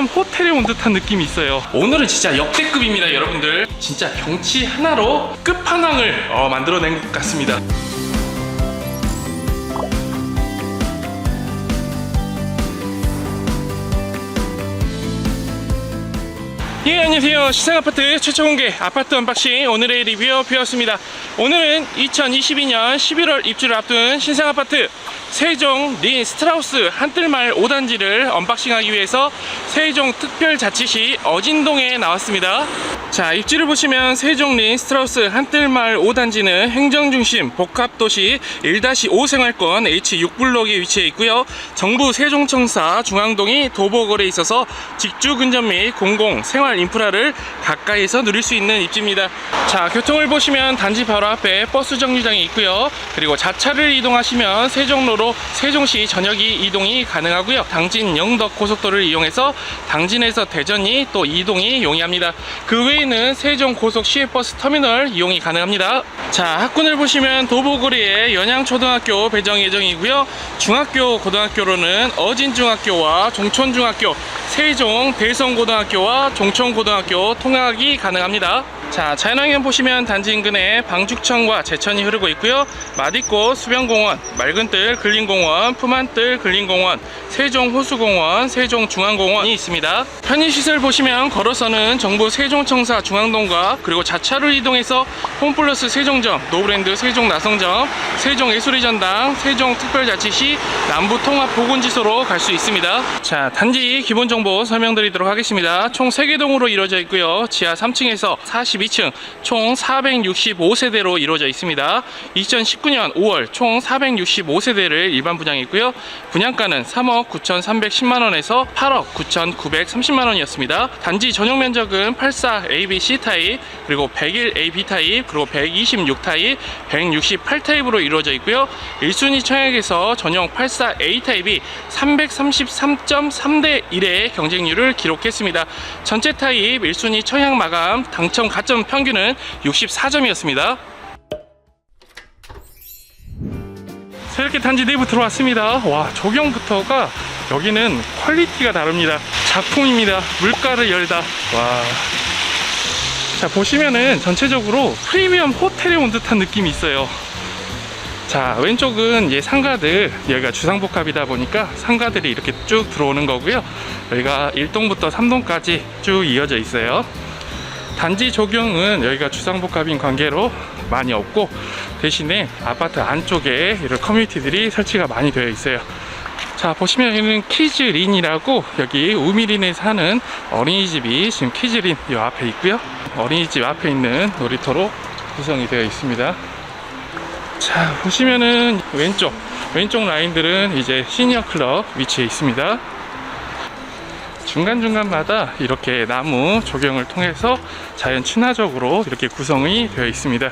프리미엄 호텔에 온 듯한 느낌이 있어요. 오늘은 진짜 역대급입니다, 여러분들. 진짜 경치 하나로 끝판왕을 어, 만들어낸 것 같습니다. 예 안녕하세요. 시상아파트 최초 공개 아파트 언박싱 오늘의 리뷰어 뷰였습니다. 오늘은 2022년 11월 입주를 앞둔 신상아파트 세종 린 스트라우스 한뜰마을 5단지를 언박싱하기 위해서 세종 특별자치시 어진동에 나왔습니다. 자 입지를 보시면 세종 린 스트라우스 한뜰마을 5단지는 행정중심 복합도시 1-5 생활권 H6블록에 위치해 있고요. 정부 세종청사 중앙동이 도보거리에 있어서 직주 근접 및 공공 생활 인프라를 가까이서 누릴 수 있는 입지입니다. 자, 교통을 보시면 단지 바로 앞에 버스 정류장이 있고요. 그리고 자차를 이동하시면 세종로로 세종시 전역이 이동이 가능하고요. 당진 영덕 고속도로를 이용해서 당진에서 대전이 또 이동이 용이합니다. 그 외에는 세종 고속 시외버스 터미널 이용이 가능합니다. 자, 학군을 보시면 도보거리에 연양초등학교 배정 예정이고요. 중학교 고등학교로는 어진중학교와 종촌중학교, 세종 대성고등학교와 종촌고등학교 통학이 가능합니다. 자, 자연환경 보시면 단지 인근에 방죽천과 제천이 흐르고 있고요. 마디꽃 수변공원, 맑은뜰 근린공원, 푸만뜰 근린공원, 세종호수공원, 세종중앙공원이 있습니다. 편의시설 보시면 걸어서는 정부 세종청사 중앙동과 그리고 자차로 이동해서 홈플러스 세종점, 노브랜드 세종나성점, 세종예술의 전당, 세종특별자치시 남부통합보건지소로 갈 수 있습니다. 자, 단지 기본정보 설명드리도록 하겠습니다. 총 3개 동으로 이루어져 있고요. 지하 3층에서 42층 총 465세대로 이루어져 있습니다. 2019년 5월 총 465세대를 일반 분양했고요. 분양가는 3억 9,310만원에서 8억 9,930만원이었습니다. 단지 전용 면적은 84 ABC 타입, 그리고 101 AB 타입, 그리고 126 타입, 168 타입으로 이루어져 있고요. 1순위 청약에서 전용 84 A 타입이 333.3대 1의 경쟁률을 기록했습니다. 전체 타입 1순위 청약 마감 당첨 가점 평균은 64점이었습니다. 자, 이렇게 단지 내부 들어왔습니다. 와, 조경부터가 여기는 퀄리티가 다릅니다. 작품입니다. 물가를 열다. 와. 자, 보시면은 전체적으로 프리미엄 호텔에 온 듯한 느낌이 있어요. 자, 왼쪽은 이제 상가들, 여기가 주상복합이다 보니까 상가들이 이렇게 쭉 들어오는 거고요. 여기가 1동부터 3동까지 쭉 이어져 있어요. 단지 조경은 여기가 주상복합인 관계로 많이 없고 대신에 아파트 안쪽에 이런 커뮤니티들이 설치가 많이 되어 있어요. 자 보시면 여기는 키즈린이라고 여기 우미린에 사는 어린이집이 지금 키즈린 이 앞에 있고요. 어린이집 앞에 있는 놀이터로 구성이 되어 있습니다. 자 보시면은 왼쪽 왼쪽 라인들은 이제 시니어 클럽 위치해 있습니다. 중간중간마다 이렇게 나무 조경을 통해서 자연 친화적으로 이렇게 구성이 되어 있습니다.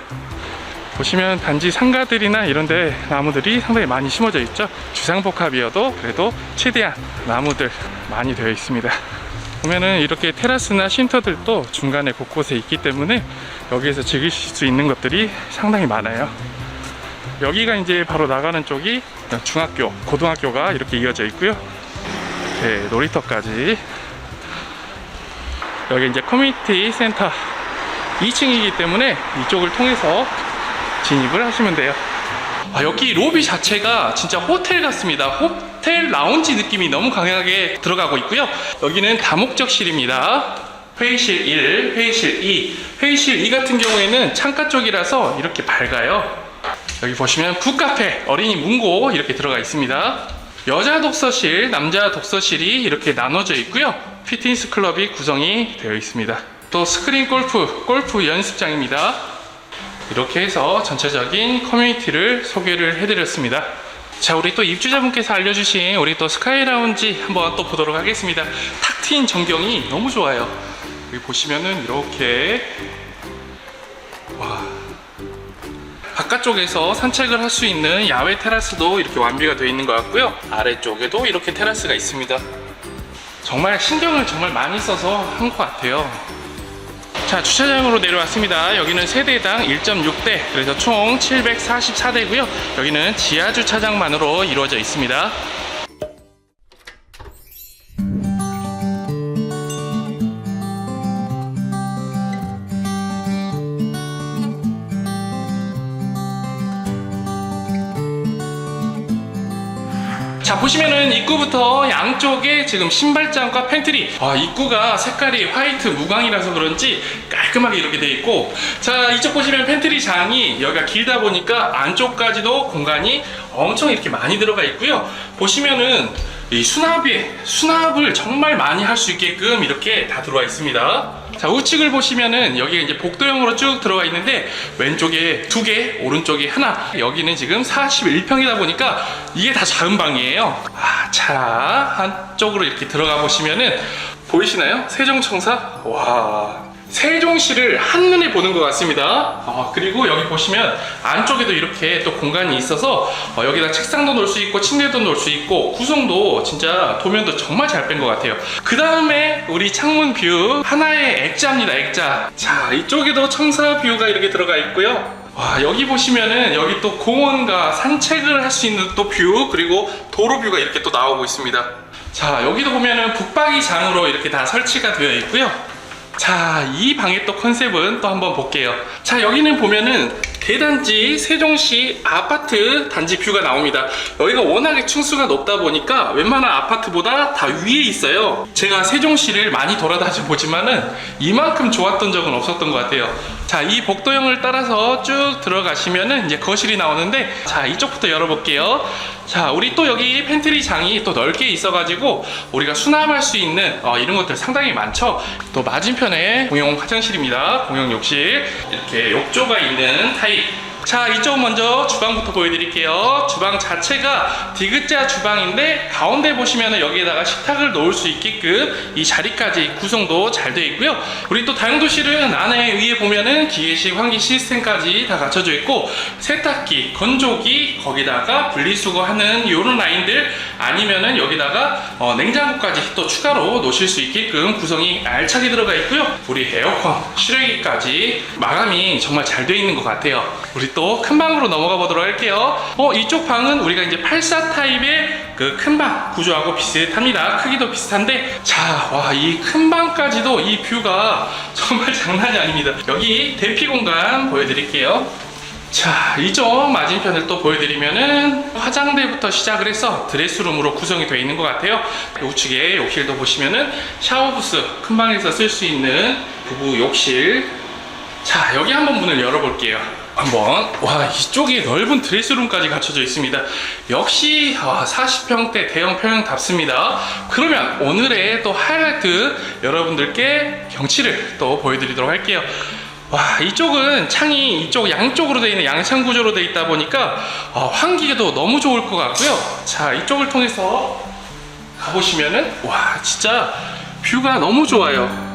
보시면 단지 상가들이나 이런데 나무들이 상당히 많이 심어져 있죠. 주상복합이어도 그래도 최대한 나무들 많이 되어 있습니다. 보면은 이렇게 테라스나 쉼터들도 중간에 곳곳에 있기 때문에 여기에서 즐기실 수 있는 것들이 상당히 많아요. 여기가 이제 바로 나가는 쪽이 중학교, 고등학교가 이렇게 이어져 있고요. 네, 놀이터까지. 여기 이제 커뮤니티 센터 2층이기 때문에 이쪽을 통해서 진입을 하시면 돼요. 아, 여기 로비 자체가 진짜 호텔 같습니다. 호텔 라운지 느낌이 너무 강하게 들어가고 있고요. 여기는 다목적실입니다. 회의실 1, 회의실 2. 회의실 2 같은 경우에는 창가 쪽이라서 이렇게 밝아요. 여기 보시면 북카페, 어린이 문고 이렇게 들어가 있습니다. 여자 독서실, 남자 독서실이 이렇게 나눠져 있고요. 피트니스 클럽이 구성이 되어 있습니다. 또 스크린 골프, 골프 연습장입니다. 이렇게 해서 전체적인 커뮤니티를 소개를 해드렸습니다. 자, 우리 또 입주자분께서 알려주신 우리 또 스카이 라운지 한번 또 보도록 하겠습니다. 탁 트인 전경이 너무 좋아요. 여기 보시면은 이렇게 바깥쪽에서 산책을 할 수 있는 야외 테라스도 이렇게 완비가 되어 있는 것 같고요. 아래쪽에도 이렇게 테라스가 있습니다. 정말 신경을 정말 많이 써서 한 것 같아요. 자, 주차장으로 내려왔습니다. 여기는 세대당 1.6대, 그래서 총 744대고요. 여기는 지하 주차장만으로 이루어져 있습니다. 자 보시면은 입구부터 양쪽에 지금 신발장과 팬트리. 아 입구가 색깔이 화이트 무광이라서 그런지 깔끔하게 이렇게 돼 있고. 자 이쪽 보시면 팬트리 장이 여기가 길다 보니까 안쪽까지도 공간이 엄청 이렇게 많이 들어가 있고요. 보시면은 이 수납이 수납을 정말 많이 할 수 있게끔 이렇게 다 들어와 있습니다. 자 우측을 보시면은 여기가 이제 복도형으로 쭉 들어가 있는데 왼쪽에 두 개, 오른쪽에 하나. 여기는 지금 41평이다 보니까 이게 다 작은 방이에요. 아, 자 한쪽으로 이렇게 들어가 보시면은 보이시나요? 세종청사. 와. 세종시를 한눈에 보는 것 같습니다. 어, 그리고 여기 보시면 안쪽에도 이렇게 또 공간이 있어서 어, 여기다 책상도 놓을 수 있고 침대도 놓을 수 있고 구성도 진짜 도면도 정말 잘 뺀 것 같아요. 그 다음에 우리 창문 뷰 하나의 액자입니다. 액자. 자 이쪽에도 청사 뷰가 이렇게 들어가 있고요. 와 여기 보시면은 여기 또 공원과 산책을 할 수 있는 또 뷰 그리고 도로 뷰가 이렇게 또 나오고 있습니다. 자 여기도 보면은 북박이 장으로 이렇게 다 설치가 되어 있고요. 자, 이 방의 또 컨셉은 또 한번 볼게요. 자, 여기는 보면은 대단지 세종시 아파트 단지 뷰가 나옵니다. 여기가 워낙에 층수가 높다 보니까 웬만한 아파트보다 다 위에 있어요. 제가 세종시를 많이 돌아다녀 보지만은 이만큼 좋았던 적은 없었던 것 같아요. 자, 이 복도형을 따라서 쭉 들어가시면은 이제 거실이 나오는데 자, 이쪽부터 열어볼게요. 자, 우리 또 여기 팬트리 장이 또 넓게 있어가지고 우리가 수납할 수 있는 어, 이런 것들 상당히 많죠. 또 맞은편에 공용 화장실입니다. 공용 욕실 이렇게 욕조가 있는 타입. 자, 이쪽 먼저 주방부터 보여드릴게요. 주방 자체가 디귿자 주방인데 가운데 보시면은 여기에다가 식탁을 놓을 수 있게끔 이 자리까지 구성도 잘 되어 있고요. 우리 또 다용도실은 안에 위에 보면은 기계식 환기 시스템까지 다 갖춰져 있고 세탁기, 건조기 거기다가 분리수거하는 이런 라인들 아니면은 여기다가 어, 냉장고까지 또 추가로 놓으실 수 있게끔 구성이 알차게 들어가 있고요. 우리 에어컨, 실외기까지 마감이 정말 잘 되어 있는 것 같아요. 우리 또 큰 방으로 넘어가 보도록 할게요. 어, 이쪽 방은 우리가 이제 84 타입의 그 큰 방 구조하고 비슷합니다. 크기도 비슷한데, 자, 와, 이 큰 방까지도 이 뷰가 정말 장난이 아닙니다. 여기 대피 공간 보여드릴게요. 자, 이쪽 맞은편을 또 보여드리면은 화장대부터 시작을 해서 드레스룸으로 구성이 되어 있는 것 같아요. 우측에 욕실도 보시면은 샤워부스 큰 방에서 쓸 수 있는 부부 욕실. 자, 여기 한번 문을 열어볼게요. 한번 와 이쪽에 넓은 드레스룸까지 갖춰져 있습니다. 역시 아, 40평대 대형 평형답습니다. 그러면 오늘의 또 하이라이트 여러분들께 경치를 또 보여드리도록 할게요. 와 이쪽은 창이 이쪽 양쪽으로 되어 있는 양창 구조로 되어 있다 보니까 어, 환기에도 너무 좋을 것 같고요. 자 이쪽을 통해서 가보시면은 와 진짜 뷰가 너무 좋아요.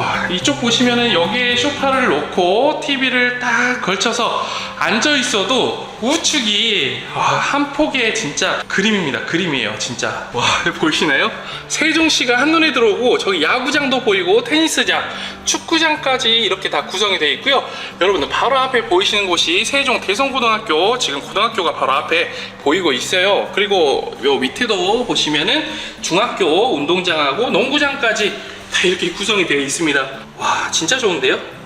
와, 이쪽 보시면은 여기에 소파를 놓고 TV를 딱 걸쳐서 앉아 있어도 우측이 와, 한 폭의 진짜 그림입니다. 그림이에요, 진짜. 와, 보이시나요? 세종시가 한눈에 들어오고 저기 야구장도 보이고 테니스장, 축구장까지 이렇게 다 구성이 되어 있고요. 여러분들 바로 앞에 보이시는 곳이 세종 대성고등학교 지금 고등학교가 바로 앞에 보이고 있어요. 그리고 요 밑에도 보시면은 중학교 운동장하고 농구장까지 다 이렇게 구성이 되어 있습니다. 와, 진짜 좋은데요?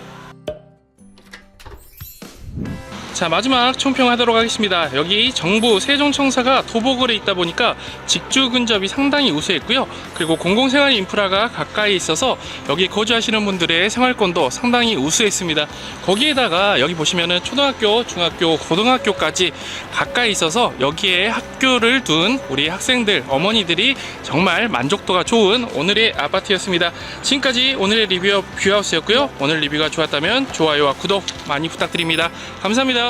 자 마지막 총평하도록 하겠습니다. 여기 정부 세종청사가 도보골에 있다 보니까 직주 근접이 상당히 우수했고요. 그리고 공공생활 인프라가 가까이 있어서 여기 거주하시는 분들의 생활권도 상당히 우수했습니다. 거기에다가 여기 보시면은 초등학교 중학교 고등학교까지 가까이 있어서 여기에 학교를 둔 우리 학생들 어머니들이 정말 만족도가 좋은 오늘의 아파트였습니다. 지금까지 오늘의 리뷰 뷰하우스였고요. 오늘 리뷰가 좋았다면 좋아요와 구독 많이 부탁드립니다. 감사합니다